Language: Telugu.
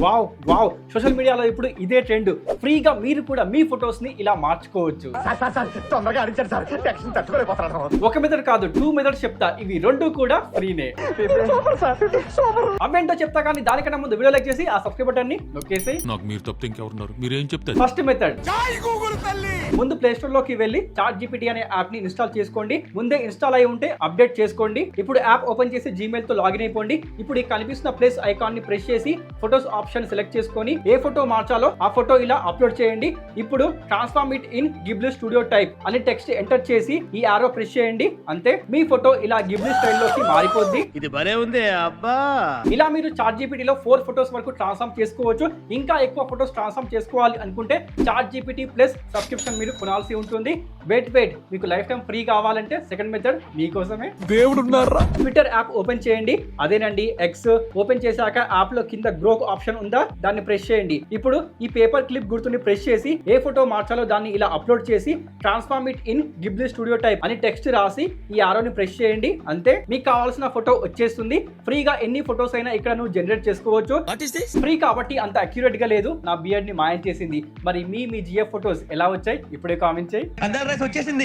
Wow wow. సోషల్ మీడియాలో ఇప్పుడు ఇదే ట్రెండ్. ఫ్రీగా మీరు కూడా మీ ఫొటోస్ని ఇలా మార్చుకోవచ్చు. ఒక మెథడ్ కాదు టూ మెథడ్స్ చెప్తా. ఇవి రెండు కూడా ఫ్రీనే. అవేంటో చెప్తా కానీ దానికన్నా ముందు వీడియో లైక్ చేసి ఆ సబ్స్క్రైబ్ బటన్ని నొక్కేసి. నాకు మీరు తప్పితే ఇంకెవరున్నారు? మీరేం చెప్తే ఫస్ట్ మెథడ్ ముందు ప్లే స్టోర్లోకి వెళ్ళి చాట్ జీపీటీ అనే యాప్ని ఇన్స్టాల్ చేసుకోండి. ముందే ఇన్స్టాల్ అయి ఉంటే అప్డేట్ చేసుకోండి. ఇప్పుడు యాప్ ఓపెన్ చేసి జీమెయిల్తో లాగిన్ అయిపోండి. ఇప్పుడు ఈ కనిపిస్తున్న ప్లస్ ఐకాన్ని ప్రెస్ చేసి ఫొటోస్ ఆప్షన్ సెలెక్ట్ చేసుకొని ఏ ఫోటో మార్చాలో ఆ ఫోటో ఇలా అప్లోడ్ చేయండి. ఇప్పుడు transform it in Ghibli studio type అని టెక్స్ట్ ఎంటర్ చేసి ఈ ఆరో ప్రెస్ చేయండి. అంతే మీ ఫోటో ఇలా గిబ్లీ స్టైల్లోకి మారిపోద్ది. ఇది భలే ఉంది అబ్బా! ఇలా మీరు చాట్ జీపీటీలో ఫోర్ ఫొటోస్ వరకు ట్రాన్స్ఫార్మ్ చేసుకోవచ్చు. ఇంకా ఎక్కువ ఫొటోస్ ట్రాన్స్ఫార్మ్ చేసుకోవాలి అనుకుంటే చాట్ జీపీటీ ప్లస్ సబ్స్క్రిప్షన్ మీరు కొనాల్సి ఉంటుంది. వెయిట్ వెయిట్ మీకు లైఫ్ టైం ఫ్రీ కావాలంటే సెకండ్ మెథడ్ మీకోసమే. దేవుడున్నారా? ట్విట్టర్ యాప్ ఓపెన్ చేయండి. అదేనండి ఎక్స్ ఓపెన్ చేశాక యాప్లో కింద గ్రో ఆప్షన్ ఉందా? దాన్ని ప్రెస్ చేయండి. ఇప్పుడు ఈ పేపర్ క్లిప్ గుర్తుని ప్రెస్ చేసి ఏ ఫోటో మార్చాలో దాన్ని ఇలా అప్లోడ్ చేసి transform it in Ghibli studio type అని టెక్స్ట్ రాసి ఈ ఆరోని ప్రెస్ చేయండి. అంతే. మీకు కావాల్సిన ఫోటో వచ్చేస్తుంది. ఫ్రీగా ఎన్ని ఫొటోస్ అయినా ఇక్కడ నువ్వు జనరేట్ చేసుకోవచ్చు. ఫ్రీ కాబట్టి అంత అక్యురేట్గా లేదు. నా బియర్డ్ని మాయం చేసింది. మరి మీ మీ జిఎఫ్ ఫొటోస్ ఎలా వచ్చాయి? ఇప్పుడే కామెంట్ చేయి. అందరి రైస్ వచ్చేసింది.